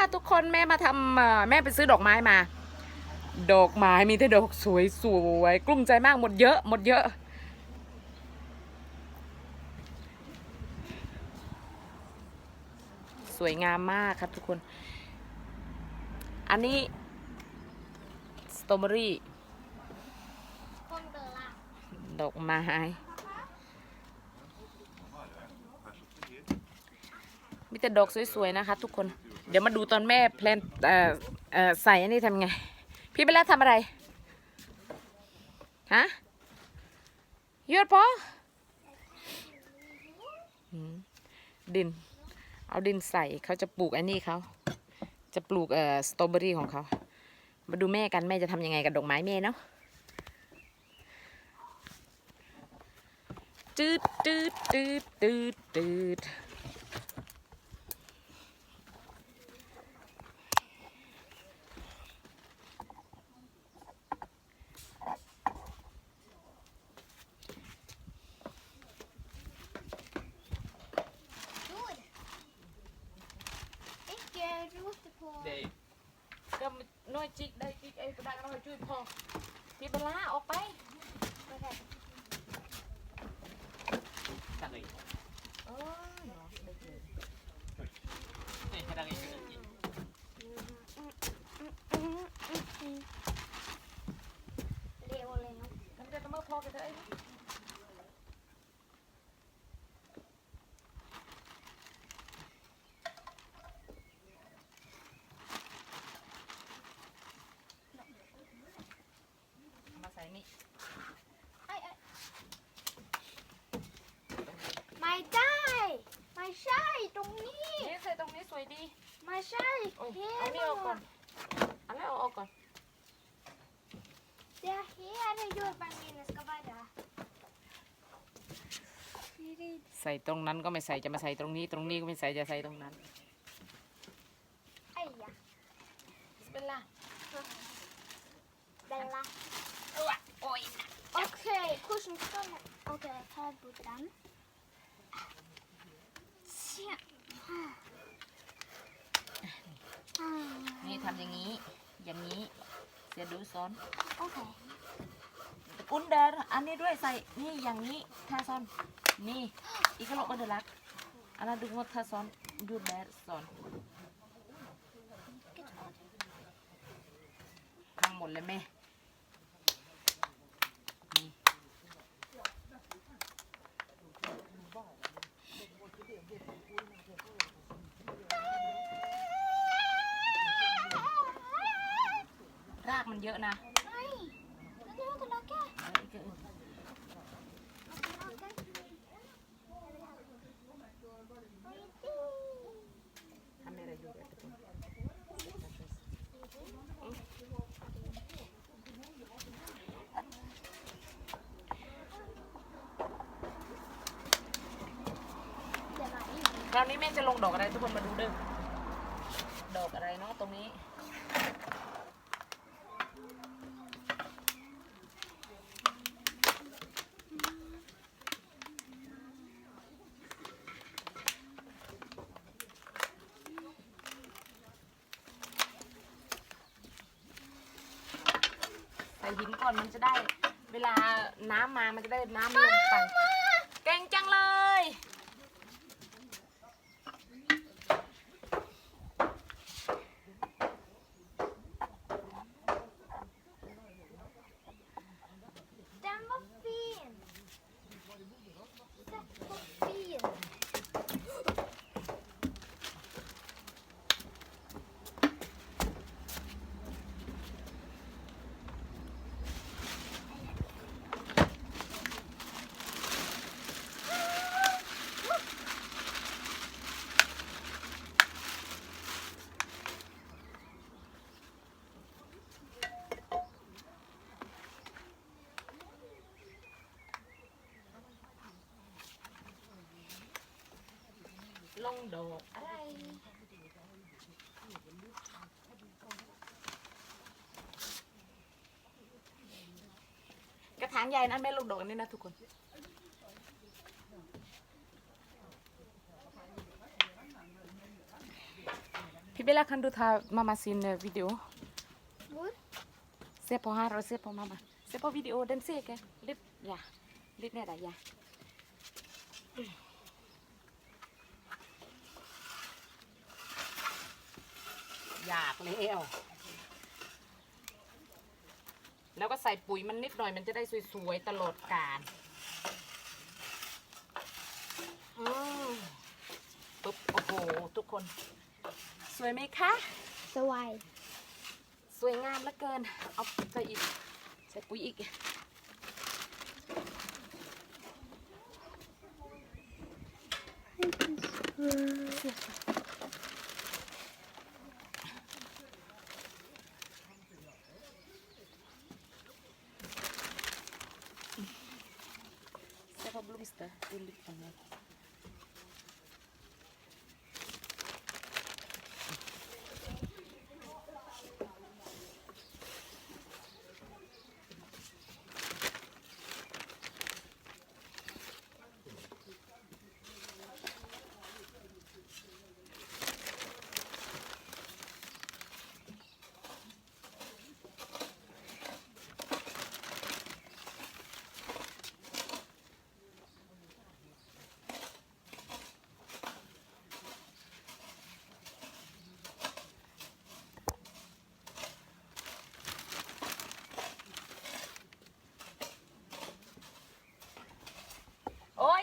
ค่ะทุกคนแม่มาทำเอ่อแม่ไปซื้อดอกไม้มา ดอกไม้มีแต่ดอกสวยสวยๆกลุ้มใจมากหมดเยอะ หมดเยอะ สวยงามมากครับทุกคน อันนี้สตรอเบอรี่คนเดินละดอกไม้ มีแต่ดอกสวยๆนะคะ ทุกคน เดี๋ยวมาดูตอนแม่แพลนใส่อันนี้ทำไง พี่เบลล่าทำอะไร ฮะยอดพอดิน เอาดินใส่เขาจะปลูกอันนี้เขา จะปลูกเอ่อสตรอเบอรี่ของเขา มาดูแม่กันแม่จะทำยังไงกับดอกไม้แม่เนาะตืดตืดตืดตืดตืดดู ก็น้อยจิกได้จิกไอ้กระดาษน้อยช่วยพอพี่เบลล่าออกไป Okej. ตั้งเลย เออเนาะได้เลย นี่ให้ตั้งเลย Leo Leo. มันจะต้องมาพอกันเถอะไอ้ มาใส่นี่ Aj, aj. ไม่ได้ ไม่ใช่ตรงนี้ นี่ใส่ตรงนี้สวยดี ไม่ใช่โอ้ยเฮ้เอานี่ออกก่อนเอาแล้วเอาออกก่อน Det är här jordbanken ska vara. ใส่ตรงนั้นก็ไม่ใส่จะมาใส่ตรงนี้ ตรงนี้ก็ไม่ใส่จะใส่ตรงนั้น Aj, ja. เป็นล่ะ Bella. โอ้ย Okej, hvordan skal jeg Okej, jeg tar bort den. Se. Ah, นี่ทำอย่างนี้ อย่างนี้เสียดูซ้อน Okej. อุนเดอร์อันนี้ด้วยใส่ นี่อย่างนี้ทาซ้อน นี่อีกกระโหลกบันเดอร์ลักอันนั้นดูงดทาซ้อนดูแบดซ้อนทั้งหมดเลยแม่ ยู่แบบนี้คราวนี้แม่จะลงดอกอะไรทุกคนมาดูเด้อดอกอะไรเนาะตรงนี้ ใส่หินก่อนมัน จะได้เวลาน้ำมามันจะได้น้ำลงไป เก่งจังเลย Den var fin. Sätt på fin. ลง ดอกอะไรกระถางใหญ่นั้นไม่ลงดอกอันนี้นะทุกคนเพพี่เบลล่า kan du ta mamma sin eh, video Hvor? se på her og se på mamma se på video den ser ikke litt ja litt ned der ja อยากแล้วแล้วก็ใส่ปุ๋ยมันนิดหน่อยมันจะได้สวยๆตลอดกาลอืมปุ๊บโอ้โหทุกคน สวยไหมคะ สวย สวยงามเหลือเกิน เอาใส่อีก ใส่ปุ๋ยอีก Siapa birlikte.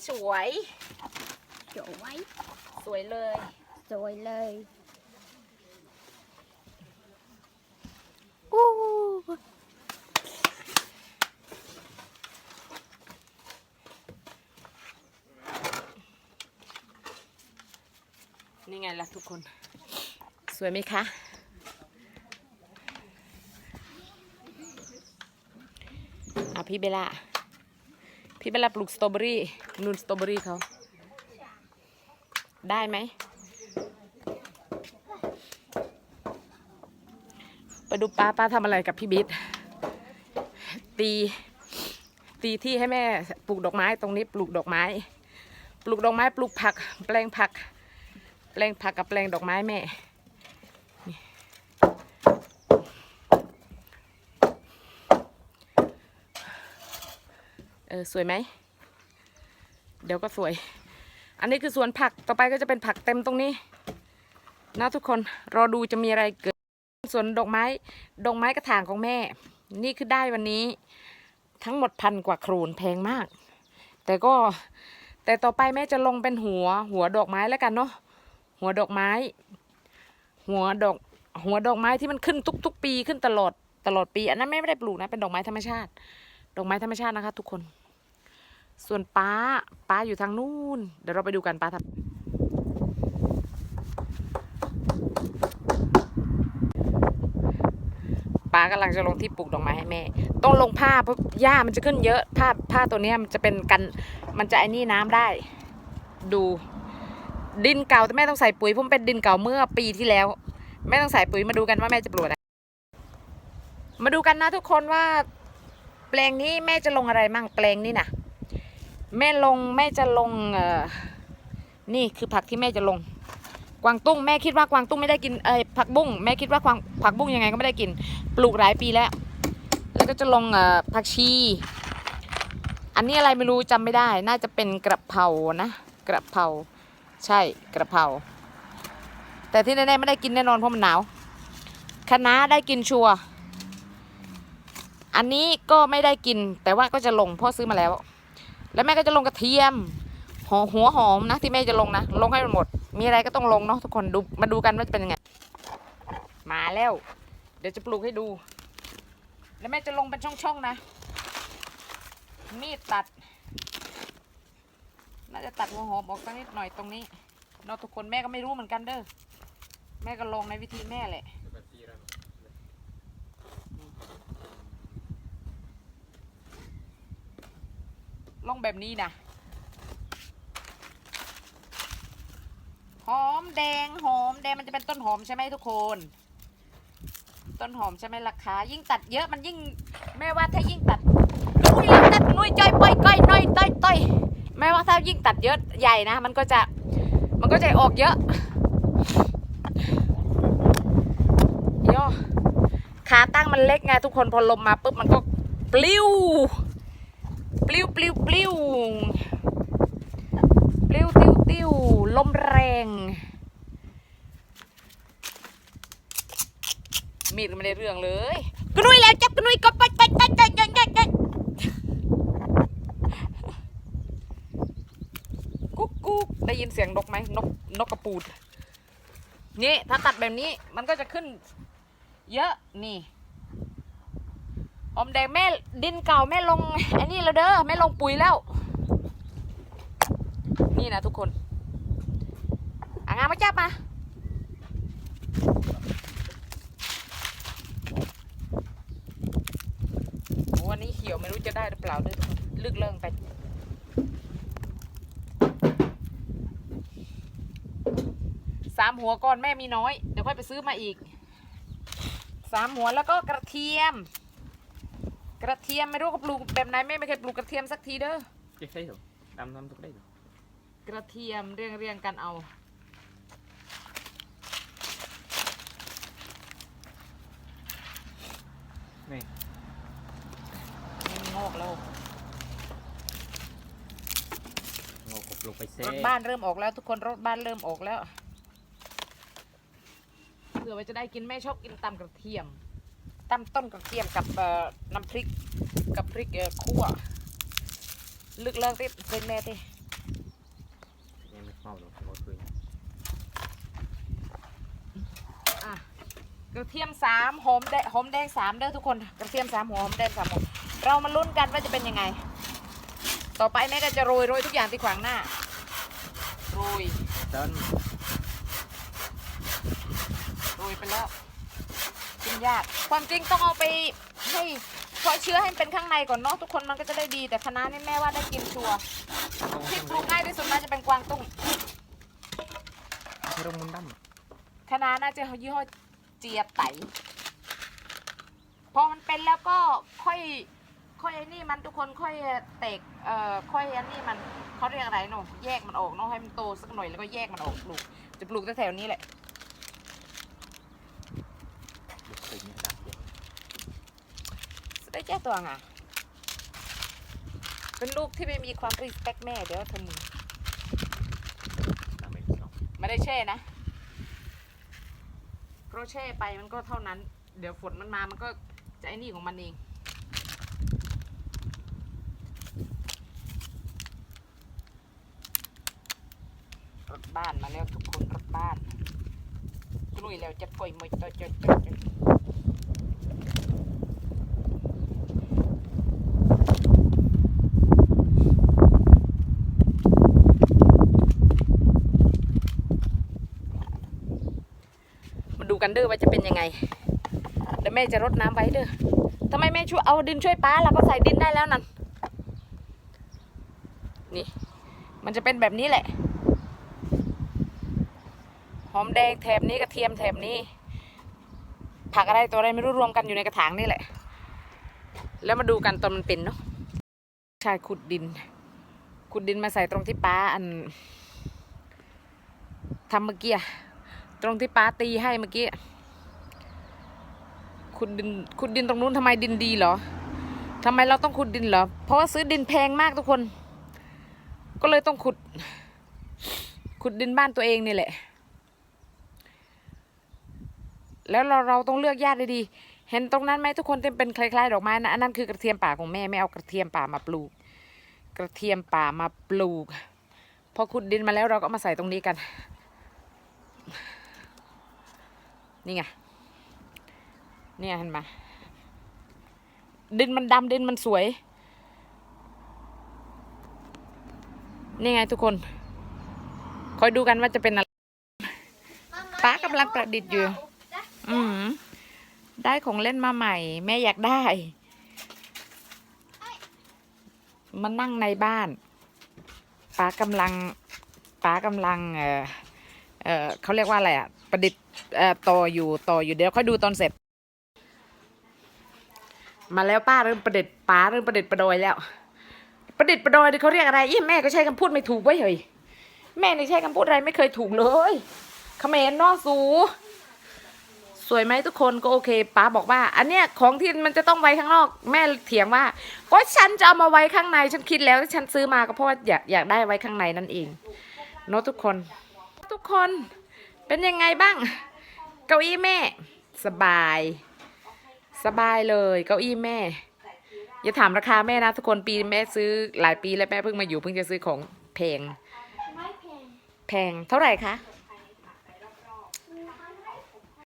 Belum Mister? Tulis tangan. Ôi, sủi สวย Sủi lời สวยเลยอู้นี่ไงล่ะทุกคน สวยไหมคะ อะพี่เบลล่า พี่เบลล่าปลูกสตรอเบอรี่นูนสตรอเบอรี่เขา ได้ไหม ไปดูป้าป้าทำอะไรกับพี่บิ๊ดตี ตีที่ให้แม่ปลูกดอกไม้ตรงนี้ปลูกดอกไม้ ปลูกดอกไม้ปลูกผัก แปลงผัก แปลงผักกับแปลงดอกไม้แม่ ออสวยไหม เดี๋ยวก็สวย อันนี้คือสวนผักต่อไปก็จะเป็นผักเต็มตรงนี้ นะทุกคนรอดูจะมีอะไรเกิดสวนดอกไม้ดอกไม้กระถางของแม่ นี่คือได้วันนี้ ทั้งหมดพันกว่าโครนแพงมาก แต่ก็แต่ต่อไปแม่จะลงเป็นหัว หัวดอกไม้แล้วกันเนาะหัวดอกไม้ หัวดอก หัวดอกไม้ที่มันขึ้นทุก ๆ ปีขึ้นตลอดตลอดปี อันนั้นแม่ไม่ได้ปลูกนะเป็นดอกไม้ธรรมชาติ ดอกไม้ธรรมชาตินะคะ ทุกคน ส่วนป้าป้าอยู่ทางนู้น เดี๋ยวเราไปดูกันป้าทำป้ากำลังจะลงที่ปลูกดอกไม้ให้แม่ ต้องลงผ้าเพราะหญ้ามันจะขึ้นเยอะผ้าผ้าตัวนี้มันจะเป็นกันมันจะไอ้นี่น้ำได้ ดูดินเก่าแต่แม่ต้องใส่ปุ๋ยเพราะมันเป็นดินเก่าเมื่อปีที่แล้ว แม่ต้องใส่ปุ๋ยมาดูกันว่าแม่จะปลูกอะไรมาดูกันนะทุกคนว่า แปลงนี้แม่จะลงอะไรมั่งแปลงนี้นะ แม่ลงแม่จะลงเอ่อนี่คือผักที่แม่จะลง กวางตุ้งแม่คิดว่ากวางตุ้งไม่ได้กินเอ้ผักบุ้งแม่คิดว่ากวางผักบุ้งยังไงก็ไม่ได้กิน ปลูกหลายปีแล้ว แล้วก็จะลงเอ่อผักชี อันนี้อะไรไม่รู้จำไม่ได้ น่าจะเป็นกระเพรานะกระเพราใช่กระเพราแต่ที่แน่ๆไม่ได้กินแน่นอนเพราะมันหนาวคะน้าได้กินชัวอันนี้ก็ไม่ได้กินแต่ว่าก็จะลงพ่อซื้อมาแล้ว แล้วแม่ก็จะลงกระเทียมหอหัวหอมนะที่แม่จะลงนะ ลงให้มันหมด มีอะไรก็ต้องลงเนาะทุกคนดูมาดูกันว่าจะเป็นยังไง มาแล้ว เดี๋ยวจะปลูกให้ดู แล้วแม่จะลงเป็นช่องๆนะ มีดตัด น่าจะตัดหัวหอมออกสักนิดหน่อยตรงนี้เนาะทุกคนแม่ก็ไม่รู้เหมือนกันเด้อ แม่ก็ลงในวิธีแม่แหละ ลงแบบนี้นะหอมแดงหอมแดงมันจะเป็นต้นหอมใช่ไหมทุกคน ต้นหอมใช่ไหมราคายิ่งตัดเยอะมันยิ่งแม่ว่าถ้ายิ่งตัดอุ้ยตัดนุ้ยจอยปล่อยก้อยน้อยต้อยต้อยแม่ว่าถ้ายิ่งตัดเยอะใหญ่นะ มันก็จะมันก็จะออกเยอะย่อขาตั้งมันเล็กไงทุกคนพอลมมาปุ๊บมันก็ปลิว ปลิวปลิวปลิวปลิวติ้วติ้วลมแรง มีดก็ไม่ได้เรื่องเลยกระนุยแล้วจับกระนุยก็ไปไปไปไปไปไปไปกุ๊กกุ๊กได้ยินเสียงนกไหมนกนกกระปูดนี่ถ้าตัดแบบนี้มันก็จะขึ้น เยอะนี่ หอมแดงแม่ดินเก่าแม่ลงไอ้นี่แล้วเด้อแม่ลงปุ๋ยแล้ว นี่นะทุกคนอ่างามมาจับมาวันนี้เขียวไม่รู้จะได้หรือเปล่าด้วยทุกคนลึกเลิ่งไปสามหัวก่อนแม่มีน้อย เดี๋ยวค่อยไปซื้อมาอีกสามหัวแล้วก็กระเทียม กระเทียมไม่รู้ก็ปลูกแบบไหนแม่ไม่เคยปลูกกระเทียมสักทีเด้อ Chứ thấy rồi Đâm đâm tục đây rồi กระเทียมเรียงเรียงกันเอา Này มันงอกแล้ว Ngồi cục lục phải รถ xe บ้านเริ่มออกแล้ว ทุกคนรถบ้านเริ่มออกแล้วเผื่อว่าจะได้กินแม่ชอบกินตำกระเทียม ตำต้นกระเทียมกับเอ่อน้ำพริกกับพริกเอ่อคั่วลึกเลิกที่เป็นแม่ที่ Em mới màu rồi Ngồi cười อะกระเทียมสามหอมแดงหอมแดงสามเด้อทุกคนกระเทียมสามหัวหอมแดงสามหัวเรามาลุ้นกันว่าจะเป็นยังไง ต่อไปแม่ก็จะโรยโรยทุกอย่างที่ขวางหน้าโรย Tên โรยไปแล้วกิน ยาก ความจริงต้องเอาไปให้เพาะเชื้อให้มันเป็นข้างในก่อนเนาะทุกคนมันก็จะได้ดีแต่คณะนี่แม่ว่าได้กินชัวร์ Không ที่ không ปลูกง่ายที่สุดน่าจะเป็นกวางตุ้ง Thấy rong muốn đâm คณะน่าจะยี่ห้อเจียไตพอมันเป็นแล้วก็ค่อยค่อยไอ้นี่มันทุกคนค่อยเตกเอ่อค่อยอันนี้มันเขาเรียกอะไรเนาะแยกมันออกเนาะให้มันโตสักหน่อยแล้วก็แยกมันออกปลูกจะปลูกแถวๆนี้แหละ ด้แจ้ตัวไงเป็นลูกที่ไม่มีความรีสเปคแม่เดี๋ยวเธอมึงไม่ได้แช่นะเพราะแช่ไปมันก็เท่านั้น เดี๋ยวฝนมันมามันก็จะไอ้นี่ของมันเองรถบ้านมาแล้วทุกคนรถบ้านลุยแล้วจะปล่อยมวยต่อจดจดจดมาดู กันเด้อว่าจะเป็นยังไงเดี๋ยวแม่จะรดน้ำไว้เด้อทำไมแม่ช่วยเอาดินช่วยป้าแล้วก็ใส่ดินได้แล้วนั่นนี่ มันจะเป็นแบบนี้แหละ หอมแดงแถบนี้กระเทียมแถบนี้ ผักอะไรตัวอะไรไม่รู้รวมกันอยู่ในกระถางนี่แหละ แล้วมาดูกันตอนมันเป็นเนาะใช่ขุดดิน ขุดดินมาใส่ตรงที่ป้าอันทำเมื่อกี้ ตรงที่ป้าตีให้เมื่อกี้ขุดดินขุดดินตรงนู้นทำไมดินดีเหรอทำไมเราต้องขุดดินเหรอ เพราะว่าซื้อดินแพงมากทุกคน ก็เลยต้องขุด ขุดดินบ้านตัวเองนี่แหละ แล้วเราเราต้องเลือกญาติดีๆเห็นตรงนั้นไหมทุกคนเต็มเป็นคล้ายๆดอกไม้นะอันนั้นคือกระเทียมป่าของแม่ไม่เอากระเทียมป่ามาปลูก กระเทียมป่ามาปลูก พอขุดดินมาแล้วเราก็มาใส่ตรงนี้กัน นี่ไง เนี่ยเห็นไหมดินมันดำดินมันสวย นี่ไงทุกคน คอยดูกันว่าจะเป็นอะไรป๊ากำลังประดิษฐ์อยู่ อืมได้ของเล่นมาใหม่ แม่อยากได้ มานั่งในบ้านป้ากำลังป้ากำลัง เออเออเขาเรียกว่าอะไรอะ ประดิษฐ์เอ่อต่ออยู่ต่ออยู่เดี๋ยวค่อยดูตอนเสร็จ มาแล้วป้าเริ่มประดิษฐ์ป้าเริ่มประดิษฐ์ประดอยแล้ว ประดิษฐ์ประดอยเขาเรียกอะไรอีแม่ก็ใช้คำพูดไม่ถูกไว้เฮ้ยแม่นี่ใช้คำพูดอะไรไม่เคยถูกเลยเขมรเนอสูสวยไหมทุกคนก็โอเคป้าบอกว่า อันเนี้ยของที่มันจะต้องไว้ข้างนอก แม่เถียงว่า ก็ฉันจะเอามาไว้ข้างในฉันคิดแล้วที่ฉันซื้อมาก็เพราะว่าอยากอยากได้ไว้ข้างในนั่นเองเนอะทุกคน ทุกคน เป็นยังไงบ้าง เก้าอี้แม่ สบาย สบายเลยเก้าอี้แม่ อย่าถามราคาแม่นะทุกคนปีแม่ซื้อหลายปีแล้วแม่เพิ่งมาอยู่เพิ่งจะซื้อของแพงไม่แพงแพงเท่าไหร่คะห